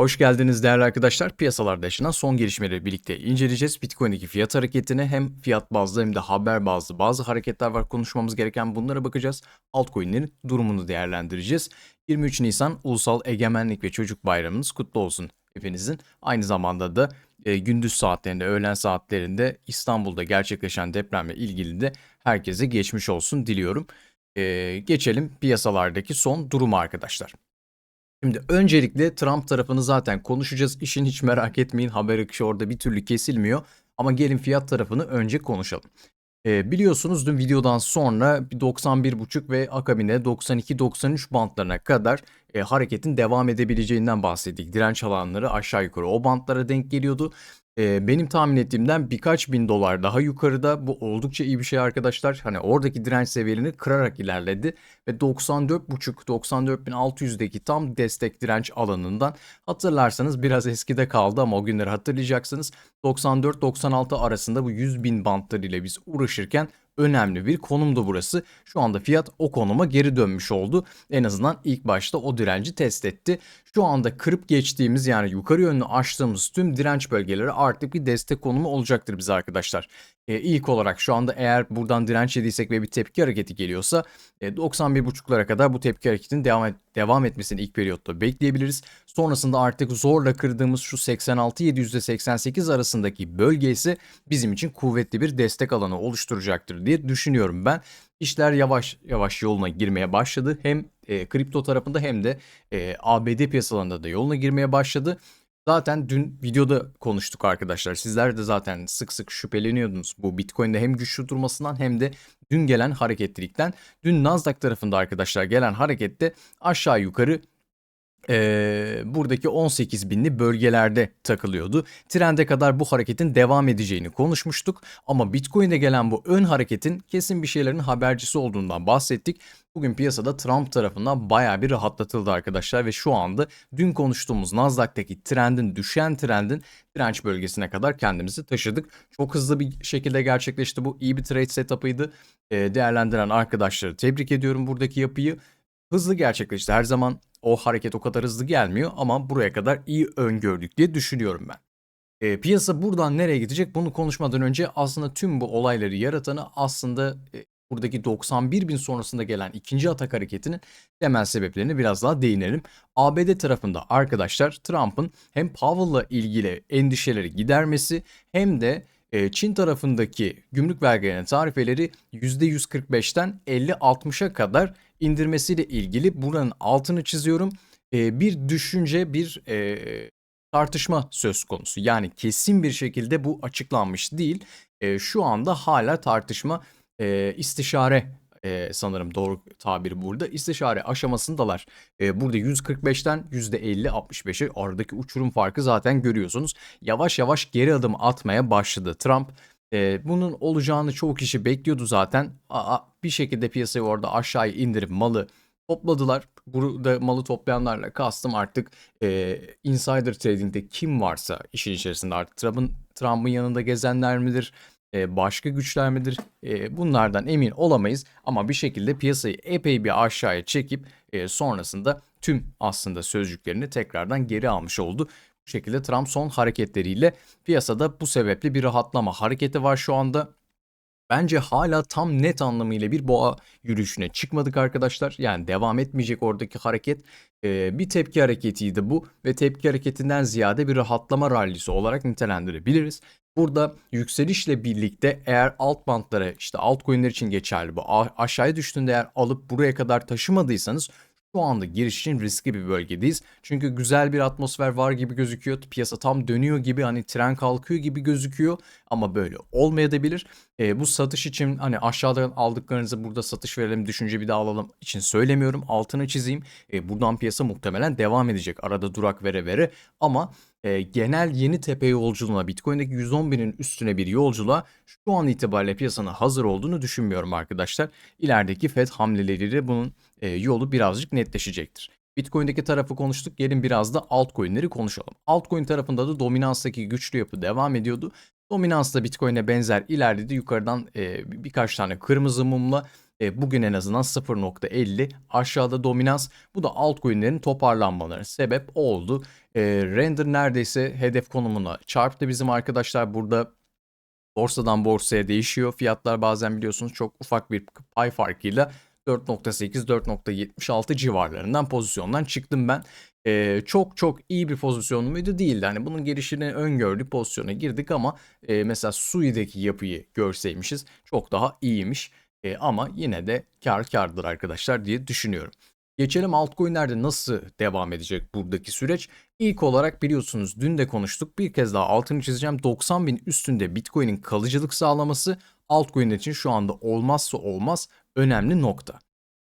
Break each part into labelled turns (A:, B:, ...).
A: Hoş geldiniz değerli arkadaşlar. Piyasalarda yaşanan son gelişmeleri birlikte inceleyeceğiz. Bitcoin'deki fiyat hareketine hem fiyat bazlı hem de haber bazlı bazı hareketler var konuşmamız gereken bunlara bakacağız. Altcoin'lerin durumunu değerlendireceğiz. 23 Nisan Ulusal Egemenlik ve Çocuk Bayramınız kutlu olsun hepinizin. Aynı zamanda da e, gündüz saatlerinde, öğlen saatlerinde İstanbul'da gerçekleşen depremle ilgili de herkese geçmiş olsun diliyorum. E, geçelim piyasalardaki son durumu arkadaşlar. Şimdi öncelikle Trump tarafını zaten konuşacağız. İşin hiç merak etmeyin haber akışı orada bir türlü kesilmiyor. Ama gelin fiyat tarafını önce konuşalım. Ee, biliyorsunuz dün videodan sonra 91.5 ve akabinde 92-93 bantlarına kadar e, hareketin devam edebileceğinden bahsettik. Direnç alanları aşağı yukarı o bantlara denk geliyordu. E, benim tahmin ettiğimden birkaç bin dolar daha yukarıda. Bu oldukça iyi bir şey arkadaşlar. Hani oradaki direnç seviyelerini kırarak ilerledi ve 94.5-94.600'deki tam destek direnç alanından hatırlarsanız biraz eskide kaldı ama o günleri hatırlayacaksınız. 94-96 arasında bu 100 bin bantlarıyla biz uğraşırken önemli bir konumdu burası. Şu anda fiyat o konuma geri dönmüş oldu. En azından ilk başta o direnci test etti. Şu anda kırıp geçtiğimiz yani yukarı yönlü açtığımız tüm direnç bölgeleri artık bir destek konumu olacaktır bize arkadaşlar. E, ilk olarak şu anda eğer buradan direnç yediysek ve bir tepki hareketi geliyorsa e, 91.5'lara kadar bu tepki hareketinin devam, et, devam etmesini ilk periyotta bekleyebiliriz. Sonrasında artık zorla kırdığımız şu 86-788 arasındaki bölge ise bizim için kuvvetli bir destek alanı oluşturacaktır diye düşünüyorum ben. İşler yavaş yavaş yoluna girmeye başladı. Hem e, kripto tarafında hem de e, ABD piyasalarında da yoluna girmeye başladı. Zaten dün videoda konuştuk arkadaşlar. Sizler de zaten sık sık şüpheleniyordunuz bu Bitcoin'de hem güçlü durmasından hem de dün gelen hareketlilikten. Dün Nasdaq tarafında arkadaşlar gelen harekette aşağı yukarı e, buradaki 18 binli bölgelerde takılıyordu. Trende kadar bu hareketin devam edeceğini konuşmuştuk. Ama Bitcoin'de gelen bu ön hareketin kesin bir şeylerin habercisi olduğundan bahsettik. Bugün piyasada Trump tarafından baya bir rahatlatıldı arkadaşlar ve şu anda dün konuştuğumuz Nasdaq'taki trendin düşen trendin direnç bölgesine kadar kendimizi taşıdık. Çok hızlı bir şekilde gerçekleşti bu. iyi bir trade setup'ıydı. E, değerlendiren arkadaşları tebrik ediyorum buradaki yapıyı. Hızlı gerçekleşti. Her zaman o hareket o kadar hızlı gelmiyor ama buraya kadar iyi öngördük diye düşünüyorum ben. E, piyasa buradan nereye gidecek bunu konuşmadan önce aslında tüm bu olayları yaratanı aslında e, buradaki 91 bin sonrasında gelen ikinci atak hareketinin temel sebeplerini biraz daha değinelim. ABD tarafında arkadaşlar Trump'ın hem Powell'la ilgili endişeleri gidermesi hem de e, Çin tarafındaki gümrük vergilerinin tarifeleri %145'ten 50-60'a kadar indirmesiyle ilgili buranın altını çiziyorum. E, bir düşünce, bir e, tartışma söz konusu. Yani kesin bir şekilde bu açıklanmış değil. E, şu anda hala tartışma e, istişare e, sanırım doğru tabir burada. İstişare aşamasındalar. E, burada 145'ten %50-65'e aradaki uçurum farkı zaten görüyorsunuz. Yavaş yavaş geri adım atmaya başladı Trump. E, bunun olacağını çoğu kişi bekliyordu zaten. A, bir şekilde piyasayı orada aşağıya indirip malı topladılar. Burada malı toplayanlarla kastım artık e, insider trading'de kim varsa işin içerisinde artık Trump'ın Trump'ın yanında gezenler midir? E, başka güçler midir? E, bunlardan emin olamayız ama bir şekilde piyasayı epey bir aşağıya çekip e, sonrasında tüm aslında sözcüklerini tekrardan geri almış oldu. Şekilde Trump son hareketleriyle piyasada bu sebeple bir rahatlama hareketi var şu anda. Bence hala tam net anlamıyla bir boğa yürüyüşüne çıkmadık arkadaşlar. Yani devam etmeyecek oradaki hareket. Ee, bir tepki hareketiydi bu ve tepki hareketinden ziyade bir rahatlama rallisi olarak nitelendirebiliriz. Burada yükselişle birlikte eğer alt bantlara işte altcoin'ler için geçerli bu aşağıya düştüğünde eğer alıp buraya kadar taşımadıysanız şu anda giriş için riskli bir bölgedeyiz. Çünkü güzel bir atmosfer var gibi gözüküyor. Piyasa tam dönüyor gibi hani tren kalkıyor gibi gözüküyor ama böyle olmayabilir. E, bu satış için hani aşağıdan aldıklarınızı burada satış verelim düşünce bir daha alalım için söylemiyorum. Altını çizeyim. E, buradan piyasa muhtemelen devam edecek. Arada durak vere vere ama e, genel yeni tepe yolculuğuna Bitcoin'deki 110 binin üstüne bir yolculuğa şu an itibariyle piyasanın hazır olduğunu düşünmüyorum arkadaşlar. İlerideki FED hamleleriyle bunun e, yolu birazcık netleşecektir. Bitcoin'deki tarafı konuştuk. Gelin biraz da altcoin'leri konuşalım. Altcoin tarafında da dominanstaki güçlü yapı devam ediyordu. Dominans da Bitcoin'e benzer ilerledi. Yukarıdan e, birkaç tane kırmızı mumla E, bugün en azından 0.50 aşağıda dominans. Bu da altcoin'lerin toparlanmaları sebep oldu. E, render neredeyse hedef konumuna çarptı bizim arkadaşlar. Burada borsadan borsaya değişiyor. Fiyatlar bazen biliyorsunuz çok ufak bir pay farkıyla 4.8-4.76 civarlarından pozisyondan çıktım ben. Ee, çok çok iyi bir pozisyon muydu? Değildi. Hani bunun gelişini öngördük pozisyona girdik ama e, mesela Sui'deki yapıyı görseymişiz çok daha iyiymiş. E, ama yine de kar kardır arkadaşlar diye düşünüyorum. Geçelim altcoin'lerde nasıl devam edecek buradaki süreç? İlk olarak biliyorsunuz dün de konuştuk. Bir kez daha altını çizeceğim. 90 bin üstünde Bitcoin'in kalıcılık sağlaması altcoin için şu anda olmazsa olmaz önemli nokta.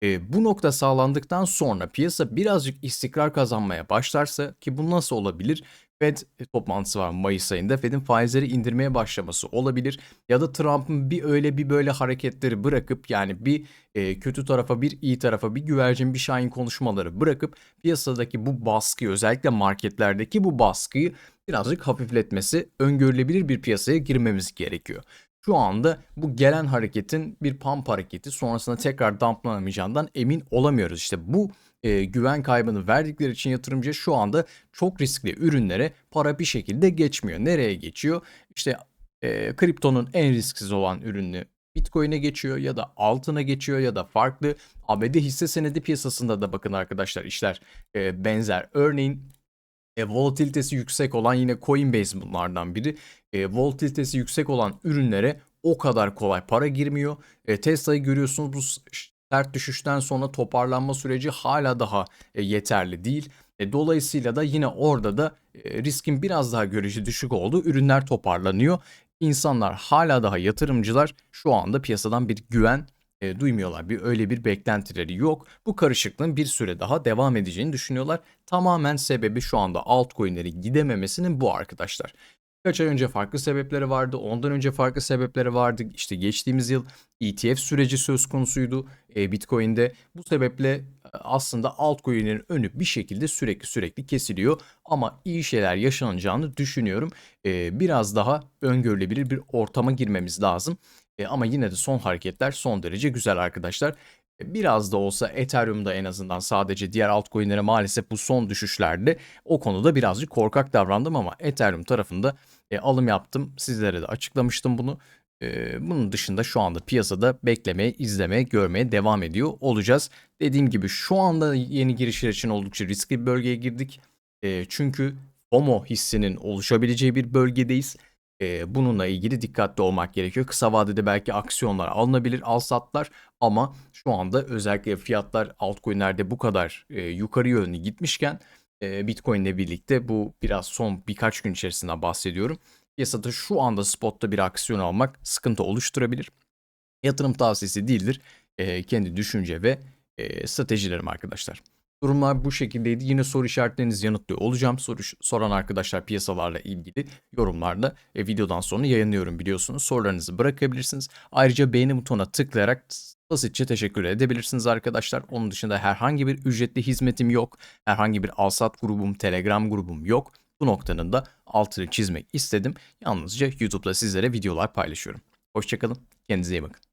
A: E, bu nokta sağlandıktan sonra piyasa birazcık istikrar kazanmaya başlarsa ki bu nasıl olabilir? Fed toplantısı var Mayıs ayında. Fed'in faizleri indirmeye başlaması olabilir. Ya da Trump'ın bir öyle bir böyle hareketleri bırakıp yani bir e, kötü tarafa bir iyi tarafa bir güvercin bir şahin konuşmaları bırakıp piyasadaki bu baskıyı özellikle marketlerdeki bu baskıyı birazcık hafifletmesi öngörülebilir bir piyasaya girmemiz gerekiyor. Şu anda bu gelen hareketin bir pump hareketi sonrasında tekrar dumplanamayacağından emin olamıyoruz. İşte bu e, güven kaybını verdikleri için yatırımcı şu anda çok riskli ürünlere para bir şekilde geçmiyor. Nereye geçiyor? İşte e, kriptonun en risksiz olan ürünü Bitcoin'e geçiyor ya da altına geçiyor ya da farklı ABD hisse senedi piyasasında da bakın arkadaşlar işler e, benzer. Örneğin e, volatilitesi yüksek olan yine Coinbase bunlardan biri. E, volatilitesi yüksek olan ürünlere o kadar kolay para girmiyor. E, Tesla'yı görüyorsunuz bu sert düşüşten sonra toparlanma süreci hala daha e, yeterli değil. E, dolayısıyla da yine orada da e, riskin biraz daha görece düşük olduğu ürünler toparlanıyor. İnsanlar hala daha yatırımcılar şu anda piyasadan bir güven e, duymuyorlar. Bir öyle bir beklentileri yok. Bu karışıklığın bir süre daha devam edeceğini düşünüyorlar. Tamamen sebebi şu anda altcoin'leri gidememesinin bu arkadaşlar. Kaç ay önce farklı sebepleri vardı, ondan önce farklı sebepleri vardı. İşte geçtiğimiz yıl ETF süreci söz konusuydu e, Bitcoin'de. Bu sebeple aslında altcoin'lerin önü bir şekilde sürekli sürekli kesiliyor. Ama iyi şeyler yaşanacağını düşünüyorum. E, biraz daha öngörülebilir bir ortama girmemiz lazım. E, ama yine de son hareketler son derece güzel arkadaşlar. E, biraz da olsa Ethereum'da en azından sadece diğer altcoin'lere maalesef bu son düşüşlerde o konuda birazcık korkak davrandım ama Ethereum tarafında e, alım yaptım. Sizlere de açıklamıştım bunu. E, bunun dışında şu anda piyasada beklemeye, izlemeye, görmeye devam ediyor olacağız. Dediğim gibi şu anda yeni girişler için oldukça riskli bir bölgeye girdik. E, çünkü FOMO hissinin oluşabileceği bir bölgedeyiz. E, bununla ilgili dikkatli olmak gerekiyor. Kısa vadede belki aksiyonlar alınabilir, al satlar ama şu anda özellikle fiyatlar altcoin'lerde bu kadar e, yukarı yönlü gitmişken e, Bitcoin ile birlikte bu biraz son birkaç gün içerisinde bahsediyorum. Piyasada şu anda spotta bir aksiyon almak sıkıntı oluşturabilir. Yatırım tavsiyesi değildir. E, kendi düşünce ve e, stratejilerim arkadaşlar. Durumlar bu şekildeydi. Yine soru işaretlerinizi yanıtlıyor olacağım. Soru soran arkadaşlar piyasalarla ilgili yorumlarda e, videodan sonra yayınlıyorum biliyorsunuz. Sorularınızı bırakabilirsiniz. Ayrıca beğeni butonuna tıklayarak basitçe teşekkür edebilirsiniz arkadaşlar. Onun dışında herhangi bir ücretli hizmetim yok. Herhangi bir alsat grubum, telegram grubum yok. Bu noktanın da altını çizmek istedim. Yalnızca YouTube'da sizlere videolar paylaşıyorum. Hoşçakalın. Kendinize iyi bakın.